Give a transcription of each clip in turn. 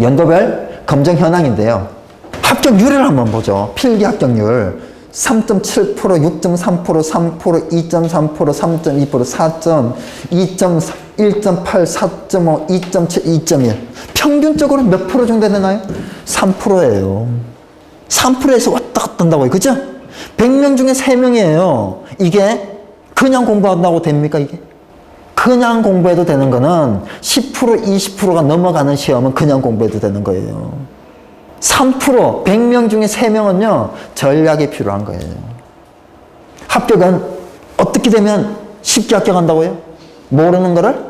연도별 검정 현황인데요. 합격률을 한번 보죠. 필기 합격률. 3.7%, 6.3%, 3%, 2.3%, 3.2%, 4점, 2.4, 1.8, 4.5, 2.7, 2.1. 평균적으로 몇 프로 정도 되나요? 3%예요. 3%에서 왔다 갔다 한다고요. 그죠? 100명 중에 3명이에요. 이게 그냥 공부한다고 됩니까, 이게? 그냥 공부해도 되는 거는 10%, 20%가 넘어가는 시험은 그냥 공부해도 되는 거예요. 3%, 100명 중에 3명은요, 전략이 필요한 거예요. 합격은 어떻게 되면 쉽게 합격한다고요? 모르는 거를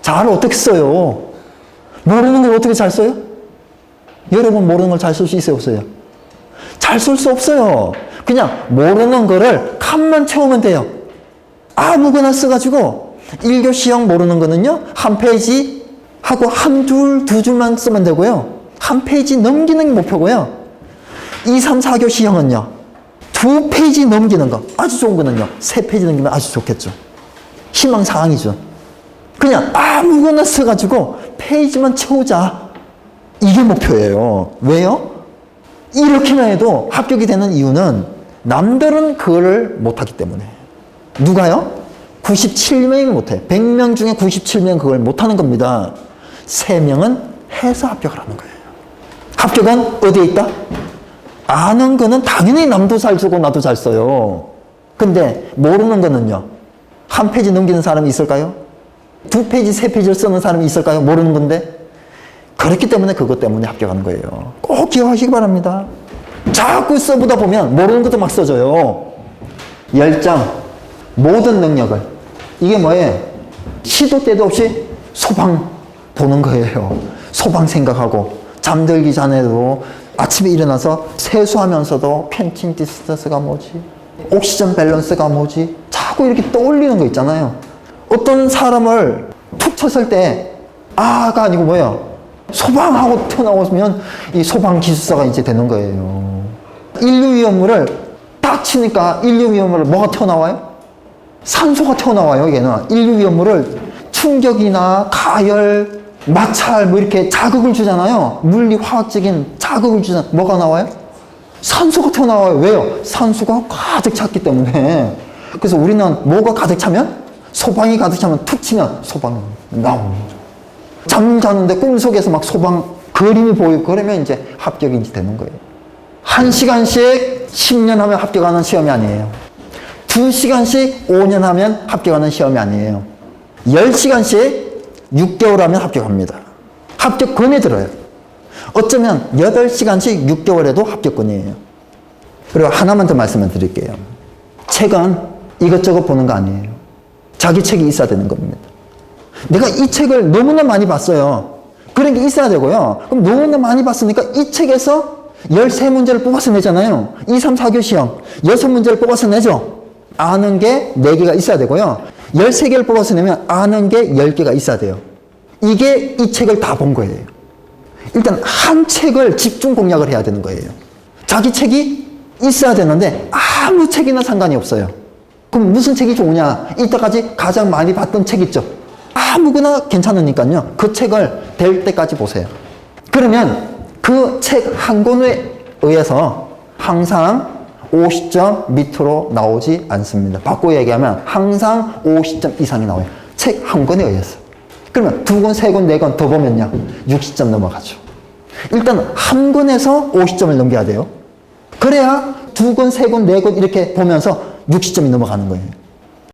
잘 어떻게 써요? 모르는 걸 어떻게 잘 써요? 여러분 모르는 걸 잘 쓸 수 있어요, 없어요? 잘 쓸 수 없어요. 그냥 모르는 거를 칸만 채우면 돼요. 아무거나 써가지고 1교 시형 모르는 거는요, 한 페이지 하고 한 줄, 두 줄만 쓰면 되고요. 한 페이지 넘기는 게 목표고요. 2, 3, 4교 시형은요, 두 페이지 넘기는 거. 아주 좋은 거는요, 세 페이지 넘기면 아주 좋겠죠. 희망사항이죠. 그냥 아무거나 써가지고 페이지만 채우자. 이게 목표예요. 왜요? 이렇게만 해도 합격이 되는 이유는 남들은 그거를 못하기 때문에. 누가요? 97명이 못해. 100명 중에 97명 그걸 못하는 겁니다. 3명은 해서 합격을 하는 거예요. 합격은 어디에 있다? 아는 거는 당연히 남도 잘 쓰고 나도 잘 써요. 근데 모르는 거는요. 한 페이지 넘기는 사람이 있을까요? 두 페이지, 세 페이지를 쓰는 사람이 있을까요? 모르는 건데. 그렇기 때문에 그것 때문에 합격하는 거예요. 꼭 기억하시기 바랍니다. 자꾸 써보다 보면 모르는 것도 막 써져요. 열정, 모든 능력을. 이게 뭐예요? 시도 때도 없이 소방 보는 거예요. 소방 생각하고 잠들기 전에도 아침에 일어나서 세수하면서도 펜팅 디스턴스가 뭐지? 옥시전 밸런스가 뭐지? 자꾸 이렇게 떠올리는 거 있잖아요. 어떤 사람을 툭 쳤을 때 아가 아니고 뭐예요? 소방하고 튀어나오면 이 소방 기술사가 이제 되는 거예요. 인류 위험물을 딱 치니까 인류 위험물을 뭐가 튀어나와요? 산소가 튀어나와요, 얘는. 인류 위험물을 충격이나 가열, 마찰, 뭐 이렇게 자극을 주잖아요. 물리, 화학적인 자극을 주잖아요. 뭐가 나와요? 산소가 튀어나와요. 왜요? 산소가 가득 찼기 때문에. 그래서 우리는 뭐가 가득 차면? 소방이 가득 차면 툭 치면 나오는 거죠. 잠자는데 꿈속에서 막 소방 그림이 보이고 그러면 이제 합격이 되는 거예요. 한 시간씩 10년 하면 합격하는 시험이 아니에요. 두 시간씩 5년 하면 합격하는 시험이 아니에요. 10시간씩 6개월 하면 합격합니다. 합격권이 들어요. 어쩌면 8시간씩 6개월에도 합격권이에요. 그리고 하나만 더 말씀을 드릴게요. 책은 이것저것 보는 거 아니에요. 자기 책이 있어야 되는 겁니다. 내가 이 책을 너무나 많이 봤어요. 그런 게 있어야 되고요. 그럼 너무나 많이 봤으니까 이 책에서 13문제를 뽑아서 내잖아요. 2, 3, 4교 시험. 6문제를 뽑아서 내죠. 아는 게 4개가 있어야 되고요. 13개를 뽑아서 내면 아는 게 10개가 있어야 돼요. 이게 이 책을 다 본 거예요. 일단 한 책을 집중 공략을 해야 되는 거예요. 자기 책이 있어야 되는데 아무 책이나 상관이 없어요. 그럼 무슨 책이 좋으냐? 이때까지 가장 많이 봤던 책 있죠? 아무거나 괜찮으니까요. 그 책을 될 때까지 보세요. 그러면 그 책 한 권에 의해서 항상 50점 밑으로 나오지 않습니다. 바꿔 얘기하면 항상 50점 이상이 나와요. 책 한 권에 의해서. 그러면 두 권, 세 권, 네 권 더 보면요. 60점 넘어가죠. 일단 한 권에서 50점을 넘겨야 돼요. 그래야 두 권, 세 권, 네 권 이렇게 보면서 60점이 넘어가는 거예요.